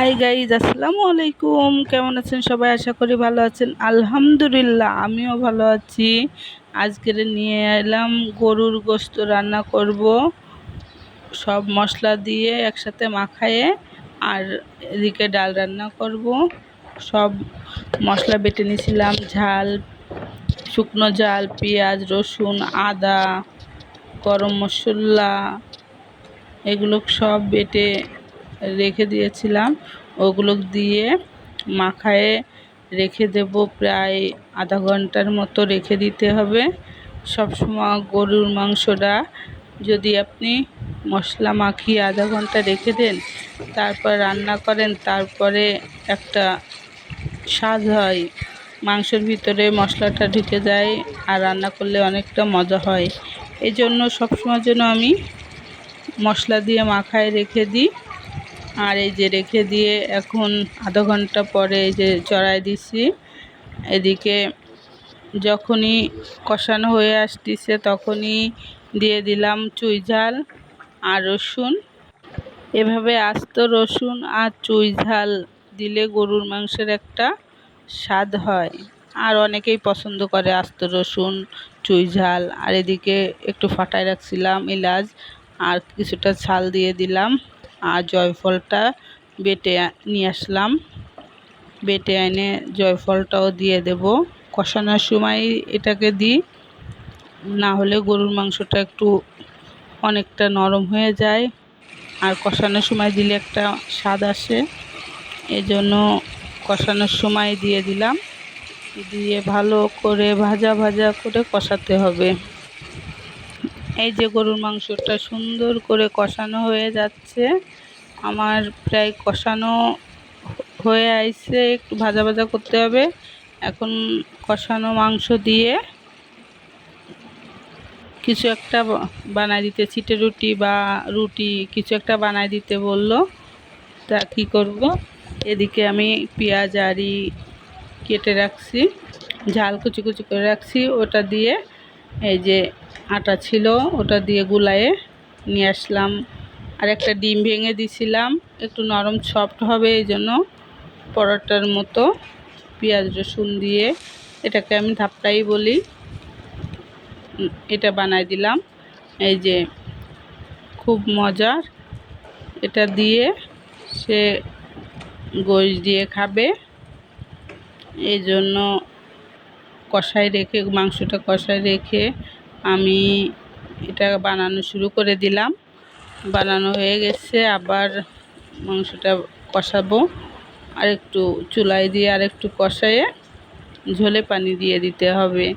Hi guys আসসালামু আলাইকুম। কেমন আছেন সবাই? আশা করি ভালো আছেন। আলহামদুলিল্লাহ, আমিও ভালো আছি। আজকের নিয়ে এলাম গরুর গোস্ত রান্না করব। সব মশলা দিয়ে একসাথে মাখায়ে আর এদিকে ডাল রান্না করব। সব মশলা বেটে নিয়েছিলাম, ঝাল, শুকনো ঝাল, পেঁয়াজ, রসুন, আদা, গরম মশলা, এগুলো সব বেটে রেখে দিয়েছিলাম। ওগুলো দিয়ে মাখায়ে রেখে দেব। প্রায় আধা ঘণ্টার মতো রেখে দিতে হবে। সবসময় গরুর মাংসটা যদি আপনি মশলা মাখিয়ে আধা ঘণ্টা রেখে দেন, তারপর রান্না করেন, তারপরে একটা স্বাদ হয়। মাংসের ভিতরে মশলাটা ঢুকে যায় আর রান্না করলে অনেকটা মজা হয়। এই জন্য সবসময় জন্য আমি মশলা দিয়ে মাখায় রেখে দিই। আর এই যে রেখে দিয়ে এখন আধা ঘণ্টা পরে এই যে চড়াই দিছি। এদিকে যখনই কষানো হয়ে আসতেছে তখনই দিয়ে দিলাম চুই ঝাল আর রসুন। এভাবে আস্ত রসুন আর চুই ঝাল দিলে গরুর মাংসের একটা স্বাদ হয়। আর অনেকেই পছন্দ করে আস্ত রসুন, চুই ঝাল। আর এদিকে একটু ফাটায় রাখছিলাম এলাচ আর কিছুটা ছাল দিয়ে দিলাম। আর জয়ফলটা বেটে নিয়ে আসলাম। বেটে এনে জয়ফলটাও দিয়ে দেব। কষানোর সময় এটাকে দিই। না হলে গরুর মাংসটা একটু অনেকটা নরম হয়ে যায়। আর কষানোর সময় দিলে একটা স্বাদ আসে। এজন্য কষানোর সময় দিয়ে দিলাম। দিয়ে ভালো করে ভাজা ভাজা করে কষাতে হবে। এই যে গরুর মাংসটা সুন্দর করে কষানো হয়ে যাচ্ছে। আমার প্রায় কষানো হয়ে আইসে একটু ভাজা ভাজা করতে হবে। এখন কষানো মাংস দিয়ে কিছু একটা বানাই দিতে, ছিটে রুটি বা রুটি কিছু একটা বানাই দিতে বলল। তা কী করব? এদিকে আমি পেঁয়াজ আরি কেটে রাখছি, ঝাল কুচি কুচি করে রাখছি। ওটা দিয়ে এই যে আটা ছিল, ওটা দিয়ে গুলায়ে নিয়ে আসলাম। আর একটা ডিম ভেঙে দিছিলাম, একটু নরম সফট হবে এই জন্য। পরোটার মতো পেঁয়াজ রসুন দিয়ে এটাকে আমি ধাপটাই বলি এটা বানাই দিলাম। এই যে খুব মজার, এটা দিয়ে সে গোশ দিয়ে খাবে। এই জন্য কষায় রেখে, মাংসটা কষায় রেখে আমি এটা বানানো শুরু করে দিলাম। বানানো হয়ে গেছে, আবার মাংসটা কষাবো। আর একটু চুলায় দিয়ে আর একটু কষায়ে ঝোলে পানি দিয়ে দিতে হবে।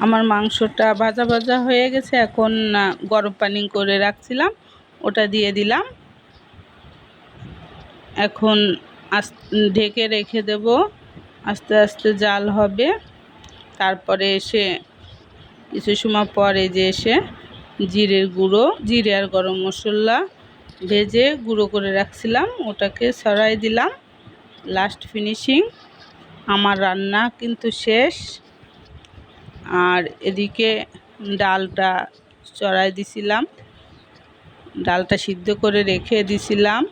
আমার মাংসটা ভাজা ভাজা হয়ে গেছে, এখন গরম পানি করে রাখছিলাম, ওটা দিয়ে দিলাম। এখন আস ঢেকে রেখে দেব, আস্তে আস্তে জাল হবে। তারপরে এসে কিছু সময় পরে যে এসে জিরের গুঁড়ো, জিরে আর গরম মশলা ভেজে গুঁড়ো করে রাখছিলাম, ওটাকে সরাই দিলাম। লাস্ট ফিনিশিং আমার রান্না কিন্তু শেষ। আর এদিকে ডালটা চড়াই দিছিলাম। ডালটা সিদ্ধ করে রেখে দিছিলাম।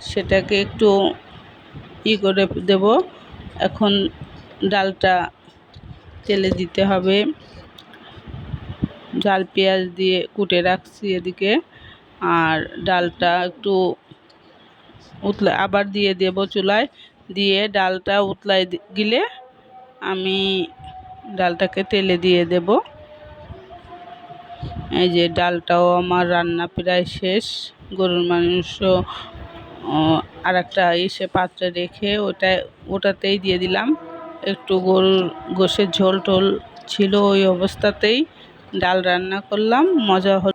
সেটাকে একটু ই করে দেব। এখন ডালটা তেলে দিতে হবে। ডাল পেঁয়াজ দিয়ে কুটে রাখছি এদিকে। আর ডালটা একটু উতলা, আবার দিয়ে দেব চুলায়। দিয়ে ডালটা উতলায় গেলে আমি ডালটাকে তেলে দিয়ে দেব। এই যে ডালটাও আমার রান্না প্রায় শেষ। গরুর মাংস আর একটা এসে পাত্রে রেখে ওটা ওটাতেই দিয়ে দিলাম। একটু গোল গোসের ঝোল টোল ছিল ওই অবস্থাতেই ডাল রান্না করলাম মজা হলো।